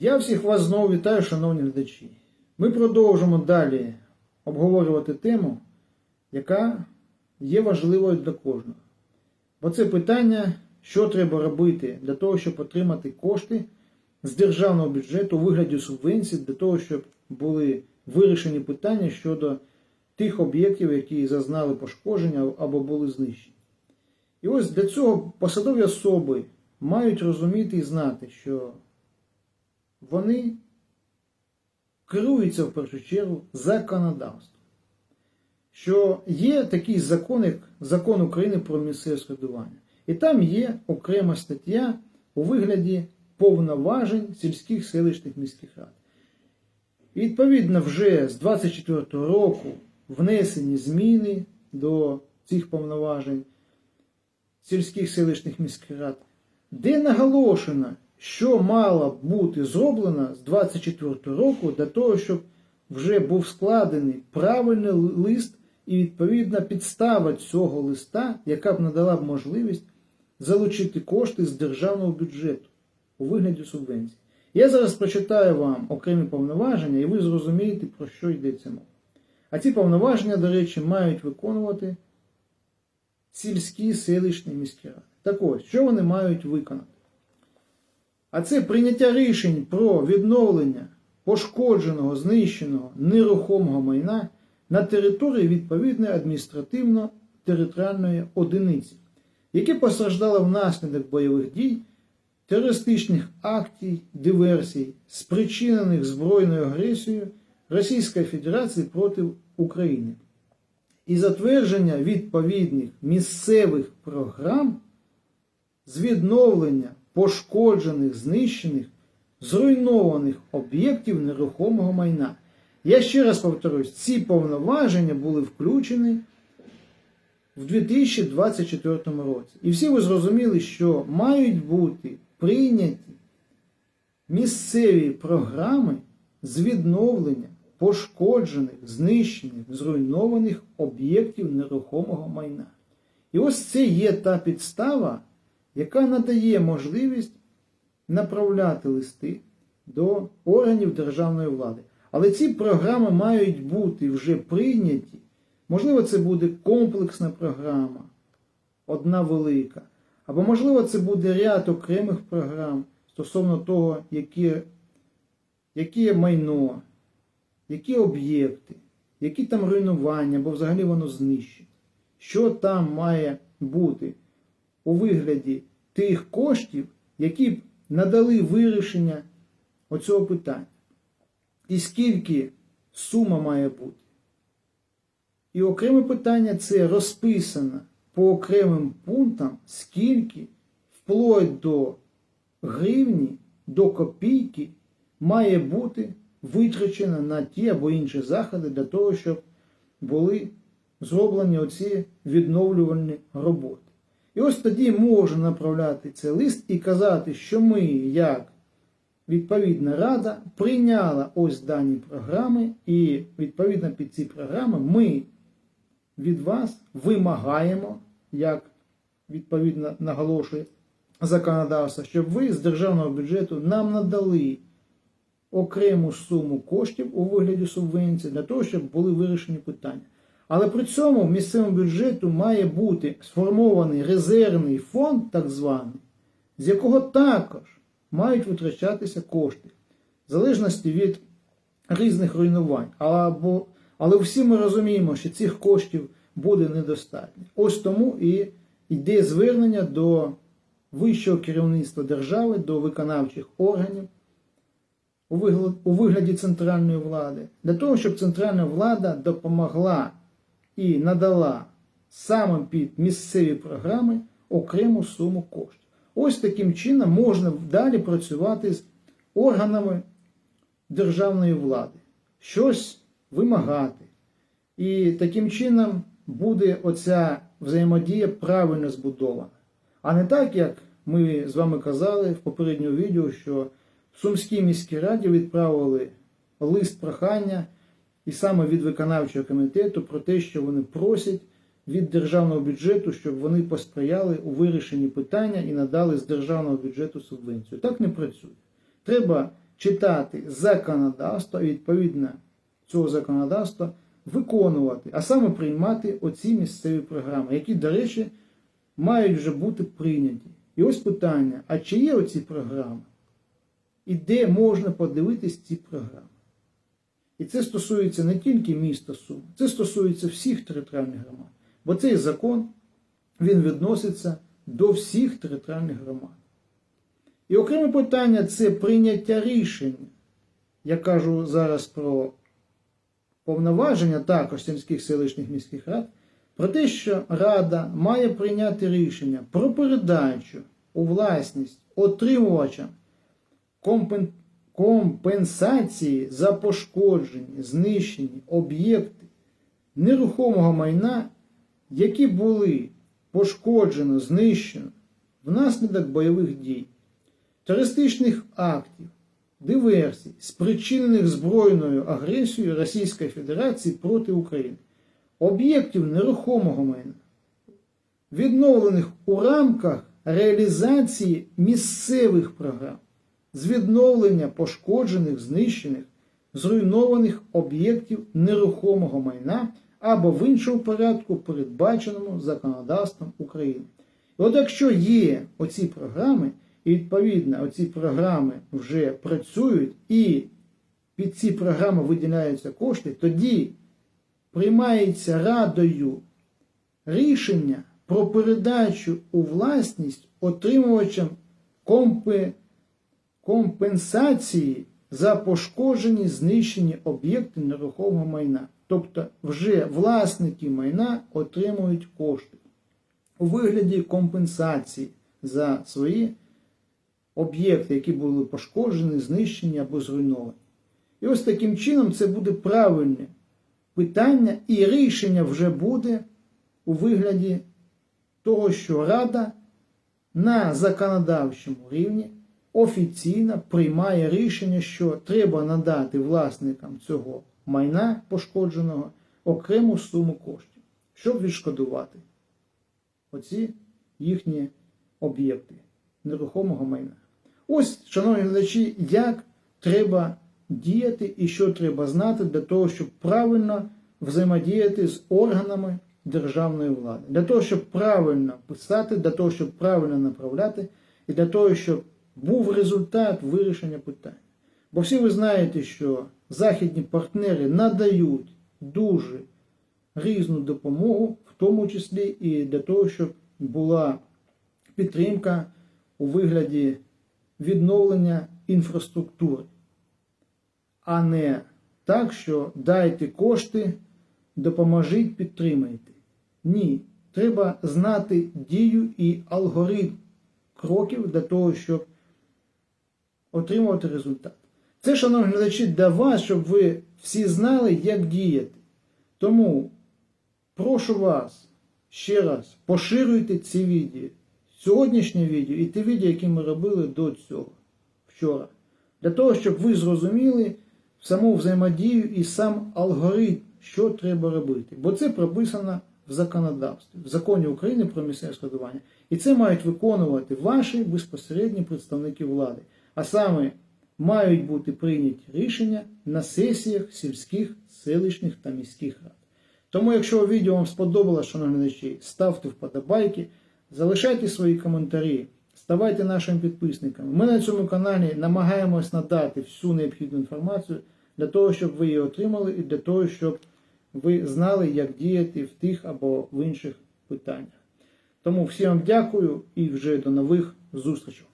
Я всіх вас знову вітаю, шановні глядачі. Ми продовжимо далі обговорювати тему, яка є важливою для кожного. Бо це питання, що треба робити для того, щоб отримати кошти з державного бюджету у вигляді субвенцій, для того, щоб були вирішені питання щодо тих об'єктів, які зазнали пошкодження або були знищені. І ось для цього посадові особи мають розуміти і знати, що вони керуються в першу чергу законодавством. Що є такий закон, як закон України про місцеве самоврядування. І там є окрема стаття у вигляді повноважень сільських селищних міських рад. І відповідно, вже з 24 року внесені зміни до цих повноважень сільських селищних міських рад, де наголошено, що мало бути зроблено з 24 року для того, щоб вже був складений правильний лист і відповідна підстава цього листа, яка б надала б можливість залучити кошти з державного бюджету у вигляді субвенцій. Я зараз прочитаю вам окремі повноваження, і ви зрозумієте, про що йдеться мова. А ці повноваження, до речі, мають виконувати сільські селищні міські ради. Так ось, що вони мають виконати? А це прийняття рішень про відновлення пошкодженого, знищеного нерухомого майна на території відповідної адміністративно-територіальної одиниці, яке постраждало внаслідок бойових дій, терористичних актів, диверсій, спричинених збройною агресією Російської Федерації проти України, і затвердження відповідних місцевих програм з відновлення пошкоджених, знищених, зруйнованих об'єктів нерухомого майна. Я ще раз повторюсь, ці повноваження були включені в 2024 році. І всі ви зрозуміли, що мають бути прийняті місцеві програми з відновлення пошкоджених, знищених, зруйнованих об'єктів нерухомого майна. І ось це є та підстава, яка надає можливість направляти листи до органів державної влади. Але ці програми мають бути вже прийняті. Можливо, це буде комплексна програма, одна велика. Або, можливо, це буде ряд окремих програм стосовно того, яке, яке майно, які об'єкти, які там руйнування, або взагалі воно знищить. Що там має бути у вигляді тих коштів, які б надали вирішення оцього питання. І скільки сума має бути. І окреме питання це розписано по окремим пунктам, скільки вплоть до гривні, до копійки має бути витрачено на ті або інші заходи для того, щоб були зроблені оці відновлювальні роботи. І ось тоді можна направляти цей лист і казати, що ми, як відповідна рада, прийняла ось дані програми, і відповідно під ці програми ми від вас вимагаємо, як відповідно наголошує законодавство, щоб ви з державного бюджету нам надали окрему суму коштів у вигляді субвенції для того, щоб були вирішені питання. Але при цьому в місцевому бюджету має бути сформований резервний фонд, так званий, з якого також мають витрачатися кошти, в залежності від різних руйнувань. Або, але всі ми розуміємо, що цих коштів буде недостатньо. Ось тому і йде звернення до вищого керівництва держави, до виконавчих органів у вигляді центральної влади, для того, щоб центральна влада допомогла і надала саме під місцеві програми окрему суму коштів. Ось таким чином можна далі працювати з органами державної влади, щось вимагати. І таким чином буде оця взаємодія правильно збудована. А не так, як ми з вами казали в попередньому відео, що в Сумській міській раді відправили лист прохання і саме від виконавчого комітету про те, що вони просять від державного бюджету, щоб вони посприяли у вирішенні питання і надали з державного бюджету субвенцію. Так не працює. Треба читати законодавство і відповідно цього законодавства виконувати, а саме приймати оці місцеві програми, які, до речі, мають вже бути прийняті. І ось питання: а чи є оці програми? І де можна подивитись ці програми? І це стосується не тільки міста Сум, це стосується всіх територіальних громад. Бо цей закон він відноситься до всіх територіальних громад. І окреме питання це прийняття рішень. Я кажу зараз про повноваження також сільських селищних міських рад, про те, що Рада має прийняти рішення про передачу у власність отримувачам компенсації за пошкоджені, знищені об'єкти нерухомого майна, які були пошкоджено, знищено внаслідок бойових дій, терористичних актів, диверсій, спричинених збройною агресією Російської Федерації проти України, об'єктів нерухомого майна, відновлених у рамках реалізації місцевих програм з відновлення пошкоджених, знищених, зруйнованих об'єктів нерухомого майна або в іншому порядку, передбаченому законодавством України. І от якщо є оці програми, і відповідно оці програми вже працюють, і під ці програми виділяються кошти, тоді приймається радою рішення про передачу у власність отримувачам компе- компенсації за пошкоджені знищені об'єкти нерухомого майна. Тобто вже власники майна отримують кошти у вигляді компенсації за свої об'єкти, які були пошкоджені, знищені або зруйновані. І ось таким чином це буде правильне питання, і рішення вже буде у вигляді того, що Рада на законодавчому рівні офіційно приймає рішення, що треба надати власникам цього майна пошкодженого окрему суму коштів, щоб відшкодувати оці їхні об'єкти нерухомого майна. Ось, шановні глядачі, як треба діяти і що треба знати для того, щоб правильно взаємодіяти з органами державної влади, для того, щоб правильно писати, для того, щоб правильно направляти, і для того, щоб був результат вирішення питань. Бо всі ви знаєте, що західні партнери надають дуже різну допомогу, в тому числі і для того, щоб була підтримка у вигляді відновлення інфраструктури, а не так, що дайте кошти, допоможіть, підтримайте. Ні, треба знати дію і алгоритм кроків для того, щоб отримувати результат. Це, шановні глядачі, для вас, щоб ви всі знали, як діяти. Тому прошу вас ще раз поширюйте ці відео. Сьогоднішнє відео і те відео, яке ми робили до цього вчора. Для того, щоб ви зрозуміли саму взаємодію і сам алгоритм, що треба робити. Бо це прописано в законодавстві, в законі України про місцеве складування. І це мають виконувати ваші безпосередні представники влади. А саме мають бути прийняті рішення на сесіях сільських, селищних та міських рад. Тому, якщо відео вам сподобалося, шановні глядачі, ставте вподобайки, залишайте свої коментарі, ставайте нашими підписниками. Ми на цьому каналі намагаємось надати всю необхідну інформацію для того, щоб ви її отримали, і для того, щоб ви знали, як діяти в тих або в інших питаннях. Тому всім вам дякую і вже до нових зустрічей.